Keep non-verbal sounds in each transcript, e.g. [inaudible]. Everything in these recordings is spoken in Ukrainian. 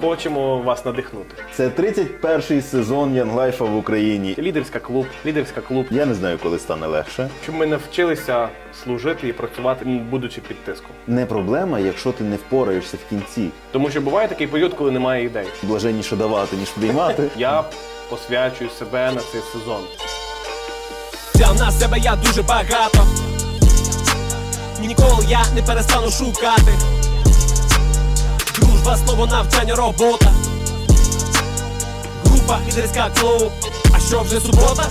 Хочемо вас надихнути. Це 31-й сезон Янглайфа в Україні. Лідерська клуб, лідерська клуб. Я не знаю, коли стане легше. Щоб ми навчилися служити і працювати, будучи під тиском. Не проблема, якщо ти не впораєшся в кінці. Тому що буває такий період, коли немає ідей. Блаженніше давати, ніж приймати. [laughs] Я посвячую себе на цей сезон. Взяв на себе я дуже багато. Ніколи я не перестану шукати. Дружба, слово, навчання, робота. Група лідерська клуб. А що вже субота?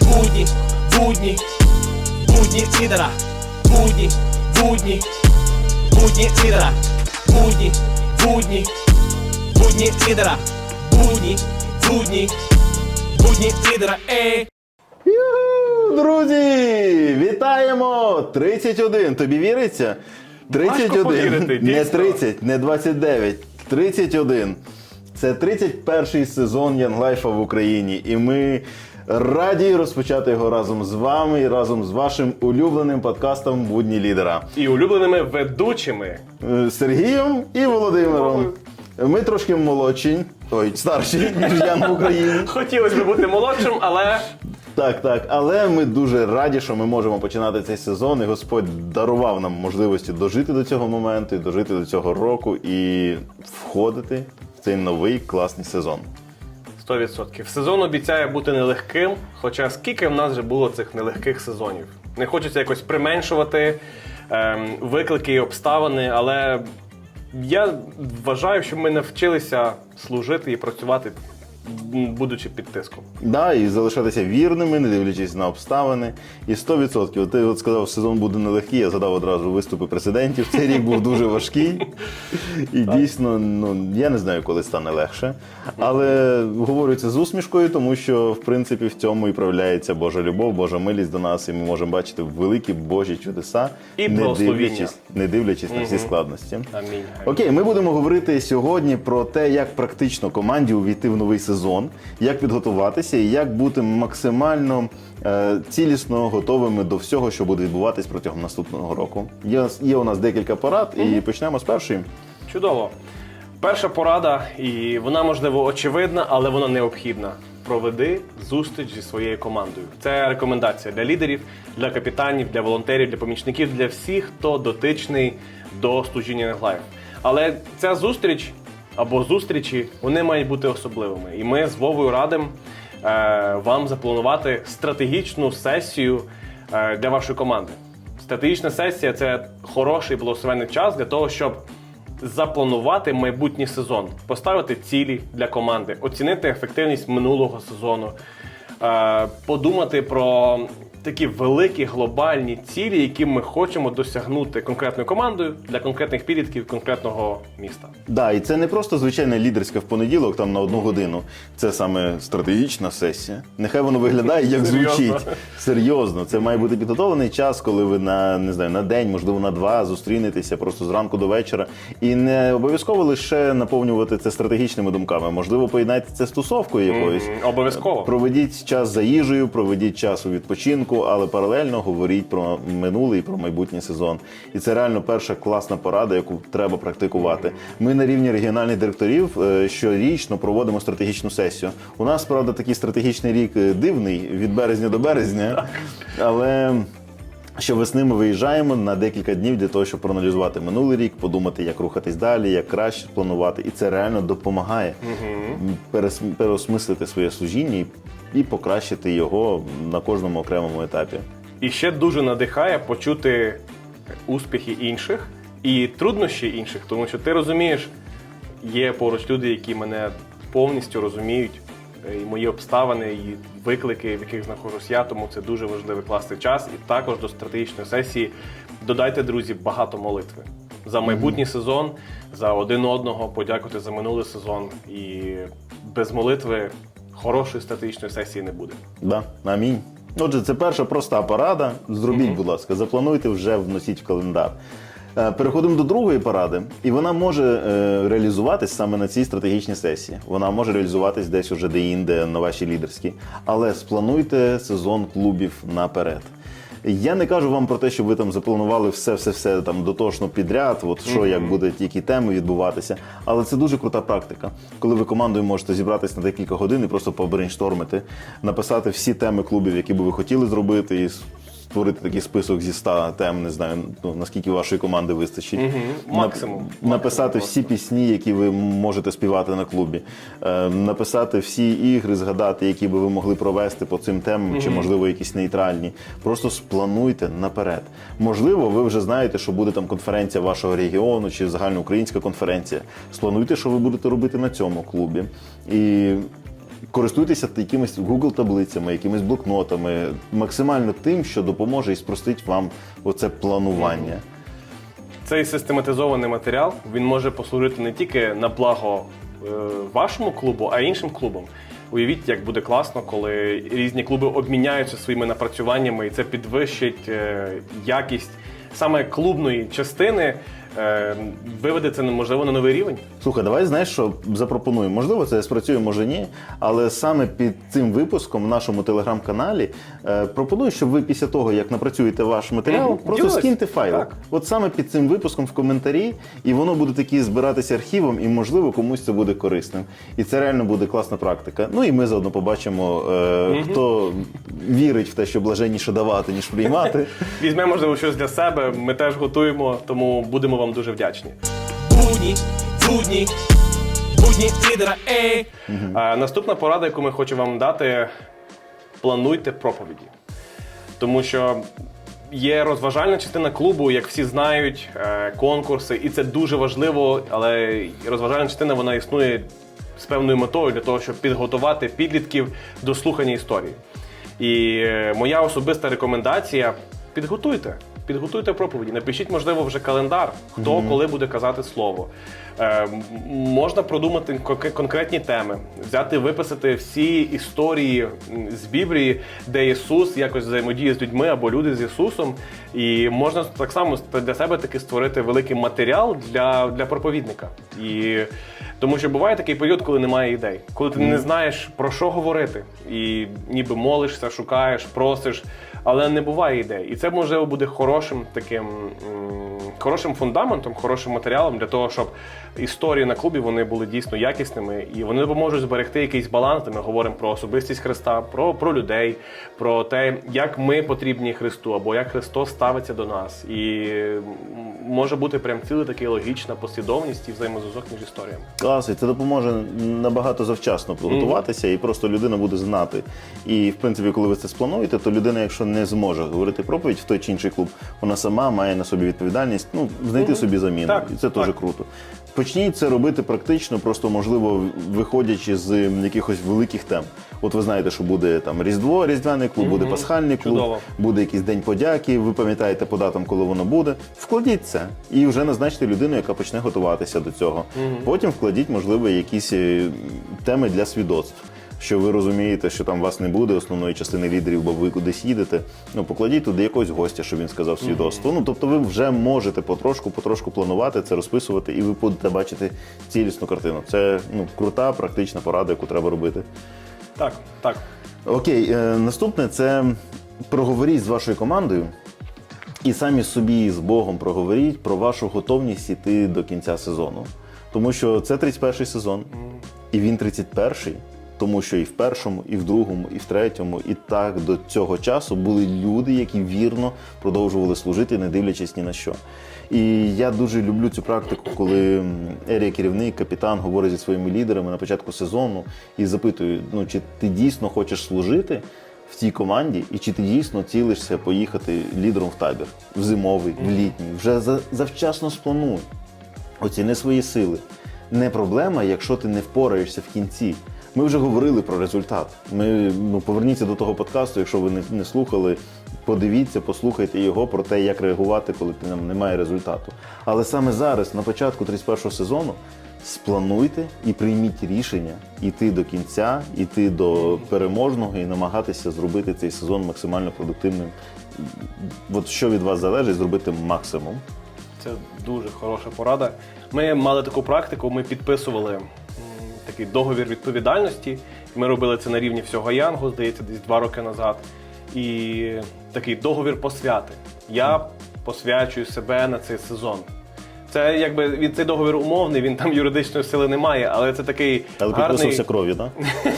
Будні, будні, будні лідера. Будні, будні, будні лідера. Будні, будні, будні лідера. Будні, будні, будні лідера. Ей! Друзі! Вітаємо! 31. Тобі віриться? 31. повірити, не дійсно. 30, не 29. 31. Це 31-й сезон Янглайфа в Україні. І ми раді розпочати його разом з вами і разом з вашим улюбленим подкастом Будні лідера. І улюбленими ведучими. Е, Сергієм і Володимиром. Ми трошки молодші, ой, старші, ніж Ян в Україні. Хотілося б бути молодшим, але Так, так. Але ми дуже раді, що ми можемо починати цей сезон, і Господь дарував нам можливості дожити до цього моменту, і дожити до цього року і входити в цей новий класний сезон. 100%. Сезон обіцяє бути нелегким, хоча скільки в нас вже було цих нелегких сезонів. Не хочеться якось применшувати ем, виклики і обставини, але я вважаю, що ми навчилися служити і працювати, будучи під тиском. Да, і залишатися вірними, не дивлячись на обставини. І 100%. Ти от сказав, сезон буде нелегкий, я задав одразу виступи президентів. Цей рік був дуже важкий. І дійсно, ну я не знаю, коли стане легше. Але говорю це з усмішкою, тому що в принципі в цьому і проявляється Божа любов, Божа милість до нас, і ми можемо бачити великі Божі чудеса, І не дивлячись, не дивлячись на всі складності. Амінь. Окей, ми будемо говорити сьогодні про те, як практично команді увійти в новий сезон, як підготуватися і як бути максимально е, цілісно готовими до всього, що буде відбуватись протягом наступного року. Є, є у нас декілька порад, і почнемо з першої. Чудово. Перша порада, і вона можливо очевидна, але вона необхідна. Проведи зустріч зі своєю командою. Це рекомендація для лідерів, для капітанів, для волонтерів, для помічників, для всіх, хто дотичний до служіння Life. Але ця зустріч або зустрічі вони мають бути особливими. І ми з Вовою радимо е, вам запланувати стратегічну сесію е, для вашої команди. Стратегічна сесія це хороший благословенний час для того, щоб запланувати майбутній сезон, поставити цілі для команди, оцінити ефективність минулого сезону, е, подумати про такі великі глобальні цілі, які ми хочемо досягнути конкретною командою для конкретних підлітків конкретного міста. Да, і це не просто звичайна лідерська в понеділок, там на одну годину. Це саме стратегічна сесія. Нехай воно виглядає як Серйозно? звучить. Серйозно, це має бути підготовлений час, коли ви на не знаю на день, можливо, на два зустрінетеся просто зранку до вечора. І не обов'язково лише наповнювати це стратегічними думками. Можливо, поєднайте це з тусовкою якоюсь. Обов'язково. Проведіть час за їжею, проведіть час у відпочинку, але паралельно говоріть про минулий і про майбутній сезон. І це реально перша класна порада, яку треба практикувати. Ми на рівні регіональних директорів е, щорічно проводимо стратегічну сесію. У нас, правда, такий стратегічний рік е, дивний від березня до березня, але. Щовесни ми виїжджаємо на декілька днів для того, щоб проаналізувати минулий рік, подумати, як рухатись далі, як краще планувати. І це реально допомагає перес- переосмислити своє служіння і, і покращити його на кожному окремому етапі. І ще дуже надихає почути успіхи інших і труднощі інших, тому що ти розумієш, є поруч люди, які мене повністю розуміють, е, і мої обставини, і виклики, в яких знаходжусь я, тому це дуже важливий класний час. І також до стратегічної сесії додайте, друзі, багато молитви за майбутній сезон, за один одного, подякувати за минулий сезон. І без молитви хорошої стратегічної сесії не буде. Да, амінь. Отже, це перша проста порада. Зробіть, будь ласка, заплануйте вже вносіть в календар. Е, Переходимо до другої поради, і вона може е, реалізуватись саме на цій стратегічній сесії. Вона може реалізуватись десь уже де-інде на вашій лідерській. Але сплануйте сезон клубів наперед. Я не кажу вам про те, що ви там запланували все, все, все там дотошно підряд, от що як будуть які теми відбуватися. Але це дуже крута практика, коли ви командою можете зібратися на декілька годин і просто побрейнштормити, написати всі теми клубів, які би ви хотіли зробити, і створити такий список зі 100 тем, не знаю, ну, наскільки вашої команди вистачить. Мгм. Максимум. Нап- Написати всі пісні, які ви можете співати на клубі, Е, написати всі ігри, згадати, які би ви могли провести по цим темам, чи можливо якісь нейтральні. Просто сплануйте наперед. Можливо, ви вже знаєте, що буде там конференція вашого регіону чи загальноукраїнська конференція. Сплануйте, що ви будете робити на цьому клубі. І користуйтеся якимись Google таблицями, якимись блокнотами, максимально тим, що допоможе і спростить вам оце планування. Цей систематизований матеріал він може послужити не тільки на благо е, вашому клубу, а й іншим клубам. Уявіть, як буде класно, коли різні клуби обміняються своїми напрацюваннями, і це підвищить е, якість саме клубної частини, е, виведе це можливо на новий рівень. Слухай, давай знаєш, що запропонуємо. Можливо, це спрацює, може ні. Але саме під цим випуском в нашому телеграм-каналі е, пропоную, щоб ви після того, як напрацюєте ваш матеріал, Мгм. просто Ділись. скиньте файл. Так. От саме під цим випуском в коментарі, і воно буде такі збиратися архівом, і можливо комусь це буде корисним. І це реально буде класна практика. Ну і ми заодно побачимо, е, хто вірить в те, що блаженніше давати, ніж приймати. [laughs] Візьмемо, можливо, щось для себе. Ми теж готуємо, тому будемо вам дуже вдячні. Будні, будні, будні лідера, ей. Е, Наступна порада, яку ми хочемо вам дати, плануйте проповіді. Тому що є розважальна частина клубу, як всі знають, е, конкурси, і це дуже важливо, але розважальна частина вона існує з певною метою для того, щоб підготувати підлітків до слухання історії. І е, моя особиста рекомендація підготуйте. Підготуйте проповіді, напишіть, можливо, вже календар, хто коли буде казати слово. Е, можна продумати конкретні теми, взяти, виписати всі історії з Біблії, де Ісус якось взаємодіє з людьми або люди з Ісусом. І можна так само для себе таки створити великий матеріал для, для проповідника. І тому що буває такий період, коли немає ідей, коли ти не знаєш про що говорити, і ніби молишся, шукаєш, просиш, але не буває ідей. І це можливо буде хорошим таким хорошим фундаментом, хорошим матеріалом для того, щоб історії на клубі вони були дійсно якісними і вони допоможуть зберегти якийсь баланс. Ми говоримо про особистість Христа, про, про людей, про те, як ми потрібні Христу, або як Христос ставиться до нас. І може бути прям ціла така логічна послідовність і взаємозв'язок між історіями. Клас, і це допоможе набагато завчасно підготуватися, і просто людина буде знати. І в принципі, коли ви це сплануєте, то людина, якщо не зможе говорити проповідь в той чи інший клуб, вона сама має на собі відповідальність, ну знайти собі заміну. Так, і це так. дуже круто. Почніть це робити практично, просто можливо, виходячи з якихось великих тем. От ви знаєте, що буде там Різдво, Різдвяний клуб, буде пасхальний клуб, Чудово. буде якийсь день подяки. Ви пам'ятаєте по датам, коли воно буде. Вкладіть це і вже назначте людину, яка почне готуватися до цього. Потім вкладіть, можливо, якісь е, теми для свідоцтв. Що ви розумієте, що там вас не буде основної частини лідерів, бо ви кудись їдете. Ну покладіть туди якогось гостя, щоб він сказав свідоцтво. Ну тобто, ви вже можете потрошку, потрошку планувати це, розписувати, і ви будете бачити цілісну картину. Це ну крута, практична порада, яку треба робити. Так, так. Окей, е, наступне це проговоріть з вашою командою і самі собі з Богом проговоріть про вашу готовність іти до кінця сезону. Тому що це 31-й сезон, і він 31-й, тому що і в першому, і в другому, і в третьому, і так до цього часу були люди, які вірно продовжували служити, не дивлячись ні на що. І я дуже люблю цю практику, коли Ерія керівник, капітан говорить зі своїми лідерами на початку сезону і запитує: ну чи ти дійсно хочеш служити в цій команді, і чи ти дійсно цілишся поїхати лідером в табір в зимовий, в літній, вже за- завчасно сплануй. Оціни свої сили. Не проблема, якщо ти не впораєшся в кінці. Ми вже говорили про результат. Ми ну поверніться до того подкасту, якщо ви не, не слухали. Подивіться, послухайте його про те, як реагувати, коли там немає результату. Але саме зараз, на початку 31-го сезону, сплануйте і прийміть рішення йти до кінця, йти до переможного і намагатися зробити цей сезон максимально продуктивним. От що від вас залежить, зробити максимум. Це дуже хороша порада. Ми мали таку практику, ми підписували такий договір відповідальності. Ми робили це на рівні всього Янгу, здається, десь два роки назад. і такий договір посвяти. Я посвячую себе на цей сезон. Це якби він цей договір умовний, він там юридичної сили не має, але це такий Але гарний, підписався кров'ю, так?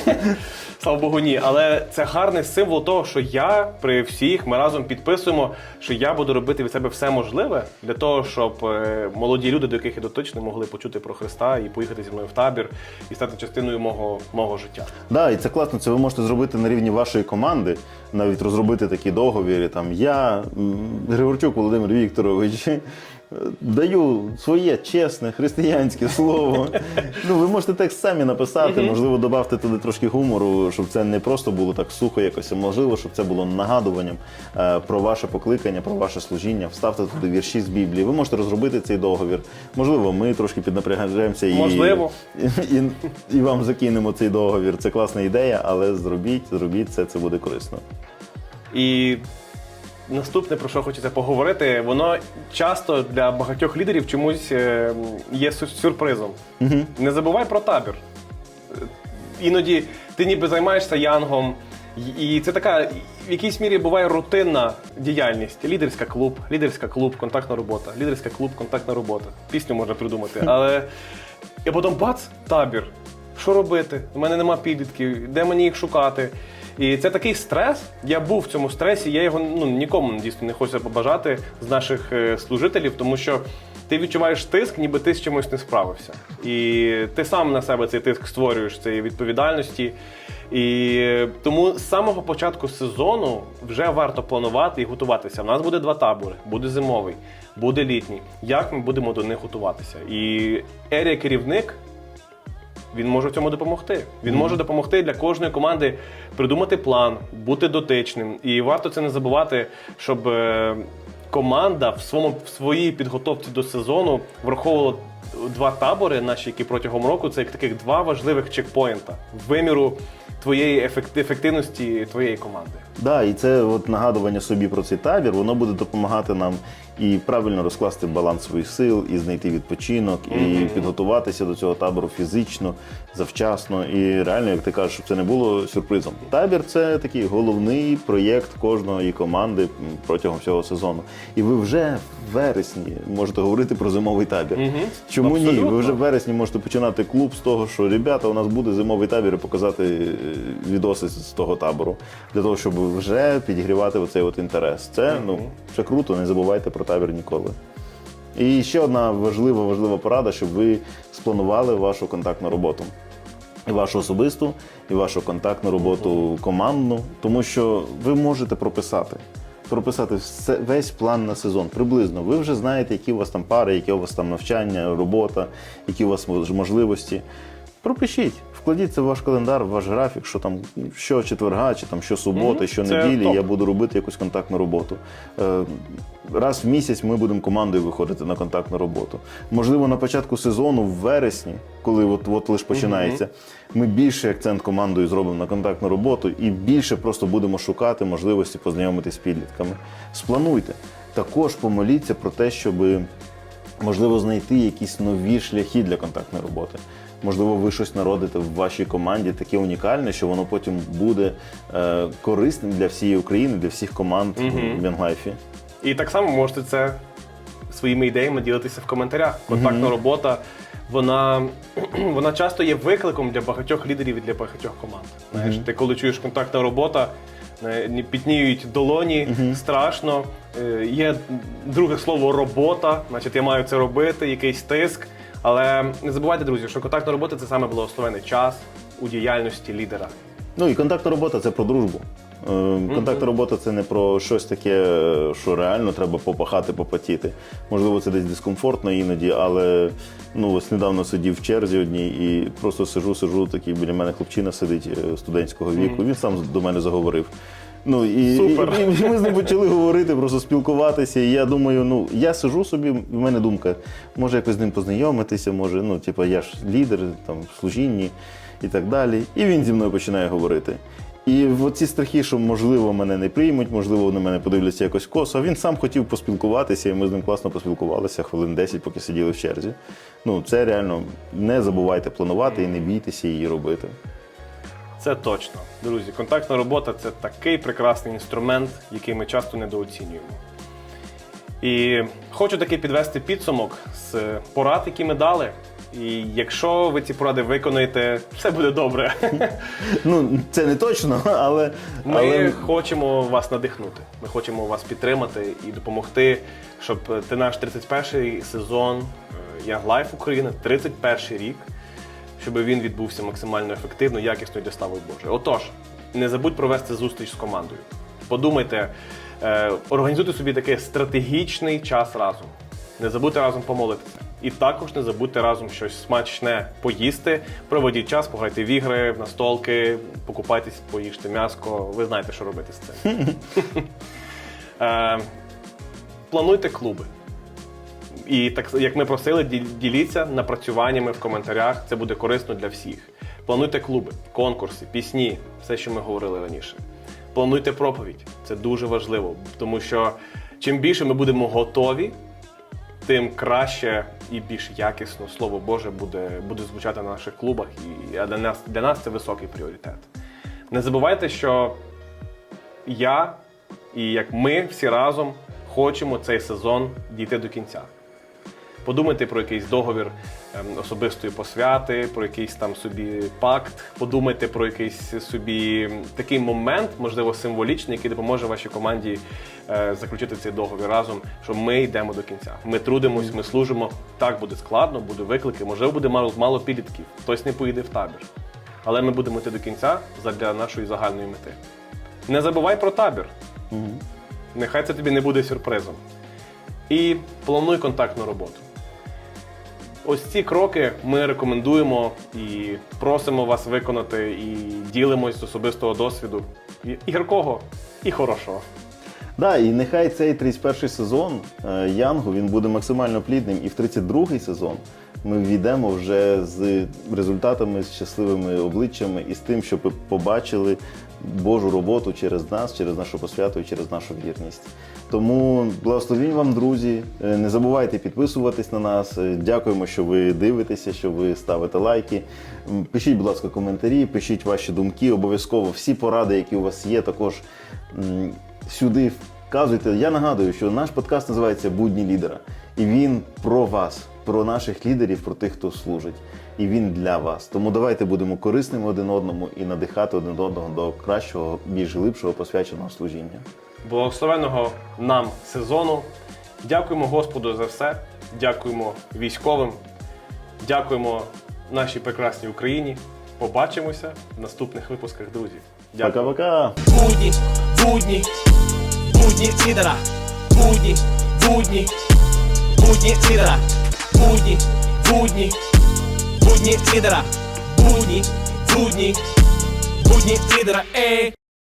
[laughs] слава Богу, ні. Але це гарний символ того, що я при всіх ми разом підписуємо, що я буду робити від себе все можливе для того, щоб е, молоді люди, до яких я дотичний, могли почути про Христа і поїхати зі мною в табір і стати частиною мого, мого життя. Да, і це класно. Це ви можете зробити на рівні вашої команди, навіть розробити такі договіри. Там я, Григорчук Володимир Вікторович. Даю своє чесне християнське слово. Ну, ви можете текст самі написати, можливо, додати туди трошки гумору, щоб це не просто було так сухо якось, а можливо, щоб це було нагадуванням е, про ваше покликання, про ваше служіння. Вставте туди вірші з Біблії. Ви можете розробити цей договір. Можливо, ми трошки піднапрягаємося і, Можливо. і, і вам закинемо цей договір. Це класна ідея, але зробіть, зробіть це, це буде корисно. І наступне, про що хочеться поговорити, воно часто для багатьох лідерів чомусь е, є сю- сюрпризом. Не забувай про табір. Іноді ти ніби займаєшся янгом, і це така в якійсь мірі буває рутинна діяльність. Лідерська клуб, лідерська клуб, контактна робота, лідерська клуб, контактна робота. Пісню можна придумати. [laughs] Але і потім бац, табір. Що робити? У мене нема підлітків, де мені їх шукати? І це такий стрес. Я був в цьому стресі, я його ну, нікому дійсно не хочу побажати з наших е, служителів, тому що ти відчуваєш тиск, ніби ти з чимось не справився. І ти сам на себе цей тиск створюєш цієї відповідальності. І тому з самого початку сезону вже варто планувати і готуватися. У нас буде два табори: буде зимовий, буде літній. Як ми будемо до них готуватися? І Ерія керівник він може в цьому допомогти. Він може допомогти для кожної команди придумати план, бути дотичним. І варто це не забувати, щоб е, команда в своєму в своїй підготовці до сезону враховувала два табори, наші, які протягом року це як таких два важливих чекпоінта виміру твоєї ефективності твоєї команди. Да, і це от нагадування собі про цей табір, воно буде допомагати нам і правильно розкласти баланс своїх сил, і знайти відпочинок, і підготуватися до цього табору фізично, завчасно. І реально, як ти кажеш, щоб це не було сюрпризом. Табір це такий головний проєкт кожної команди протягом всього сезону. І ви вже в вересні можете говорити про зимовий табір. Чому ні? Ви вже в вересні можете починати клуб з того, що ребята, у нас буде зимовий табір і показати е, відоси з того табору, для того, щоб вже підігрівати оцей от інтерес. Це ну це круто, не забувайте про табір ніколи. І ще одна важлива, важлива порада, щоб ви спланували вашу контактну роботу. І вашу особисту, і вашу контактну роботу командну, тому що ви можете прописати. Прописати все, весь план на сезон приблизно. Ви вже знаєте, які у вас там пари, яке у вас там навчання, робота, які у вас можливості. Пропишіть, вкладіть це в ваш календар, в ваш графік, що там що четверга, чи там що суботи, Мгм. що Це неділі топ. я буду робити якусь контактну роботу. Е, Раз в місяць ми будемо командою виходити на контактну роботу. Можливо, на початку сезону, в вересні, коли от, от лише починається, ми більше акцент командою зробимо на контактну роботу і більше просто будемо шукати можливості познайомитися з підлітками. Сплануйте. Також помоліться про те, щоб можливо знайти якісь нові шляхи для контактної роботи. Можливо, ви щось народите в вашій команді таке унікальне, що воно потім буде е, корисним для всієї України, для всіх команд в Янгайфі. І так само можете це своїми ідеями ділитися в коментарях. Контактна робота, вона, [clears throat] вона часто є викликом для багатьох лідерів і для багатьох команд. Знаєш, ти коли чуєш контактна робота, е, ні- пітніють долоні, страшно. Е, Є друге слово робота, значить я маю це робити, якийсь тиск. Але не забувайте, друзі, що контактна робота це саме благословений час у діяльності лідера. Ну і контактна робота це про дружбу. Е, Контактна робота це не про щось таке, що реально треба попахати, попотіти. Можливо, це десь дискомфортно іноді, але ну ось недавно сидів в черзі одній і просто сижу, сижу, такий біля мене хлопчина сидить е, студентського віку. Він сам до мене заговорив. Ну і, Супер. і, і ми з ним почали говорити, просто спілкуватися. І я думаю, ну я сижу собі, в мене думка, може якось з ним познайомитися, може, ну, типу, я ж лідер там в служінні і так далі. І він зі мною починає говорити. І в ці страхи, що можливо мене не приймуть, можливо, на мене подивляться якось косо. Він сам хотів поспілкуватися, і ми з ним класно поспілкувалися хвилин 10, поки сиділи в черзі. Ну, це реально не забувайте планувати і не бійтеся її робити. Це точно. Друзі, контактна робота це такий прекрасний інструмент, який ми часто недооцінюємо. І хочу таки підвести підсумок з порад, які ми дали. І якщо ви ці поради виконаєте, все буде добре. [laughs] Ну, це не точно, але, Ми але хочемо вас надихнути. Ми хочемо вас підтримати і допомогти, щоб ти наш 31-й сезон е, Young Life Україна, 31-й рік, щоб він відбувся максимально ефективно, якісно і для слави Божої. Отож, не забудь провести зустріч з командою. Подумайте, е, організуйте собі такий стратегічний час разом. Не забудьте разом помолитися. І також не забудьте разом щось смачне поїсти, проведіть час, пограйте в ігри, в настолки, покупайтесь, поїжте м'яско. Ви знаєте, що робити з цим. [laughs] Е, Плануйте клуби. І так як ми просили, діліться напрацюваннями в коментарях. Це буде корисно для всіх. Плануйте клуби, конкурси, пісні, все, що ми говорили раніше. Плануйте проповідь. Це дуже важливо, тому що чим більше ми будемо готові, тим краще і більш якісно слово Боже буде, буде звучати на наших клубах. І для нас, для нас це високий пріоритет. Не забувайте, що я і як ми всі разом хочемо цей сезон дійти до кінця. Подумайте про якийсь договір ем, особистої посвяти, про якийсь там собі пакт. Подумайте про якийсь собі такий момент, можливо, символічний, який допоможе вашій команді е, заключити цей договір разом, що ми йдемо до кінця. Ми трудимось, ми служимо. Так буде складно, буде виклики, можливо, буде мало, мало підлітків, хтось не поїде в табір. Але ми будемо йти до кінця задля нашої загальної мети. Не забувай про табір. Нехай це тобі не буде сюрпризом. І плануй контактну роботу. Ось ці кроки ми рекомендуємо і просимо вас виконати, і ділимось з особистого досвіду і гіркого, і хорошого. Да, і нехай цей 31 сезон е, Янгу він буде максимально плідним, і в 32-й сезон ми війдемо вже з результатами, з щасливими обличчями і з тим, щоб побачили Божу роботу через нас, через нашу посвяту і через нашу вірність. Тому благословінь вам, друзі. Е, Не забувайте підписуватись на нас. Е, Дякуємо, що ви дивитеся, що ви ставите лайки. Пишіть, будь ласка, коментарі, пишіть ваші думки. Обов'язково всі поради, які у вас є, також сюди вказуйте. Я нагадую, що наш подкаст називається Будні лідера. І він про вас, про наших лідерів, про тих, хто служить. І він для вас. Тому давайте будемо корисними один одному і надихати один одного до кращого, більш глибшого посвяченого служіння. Благословеного нам сезону. Дякуємо Господу за все. Дякуємо військовим. Дякуємо нашій прекрасній Україні. Побачимося в наступних випусках, друзі. Дякую. Пока-пока! Будні, будні, будні лідера. Будні, будні, будні лідера. Будні, будні, будні лідера. Будні, будні, будні лідера. Ей.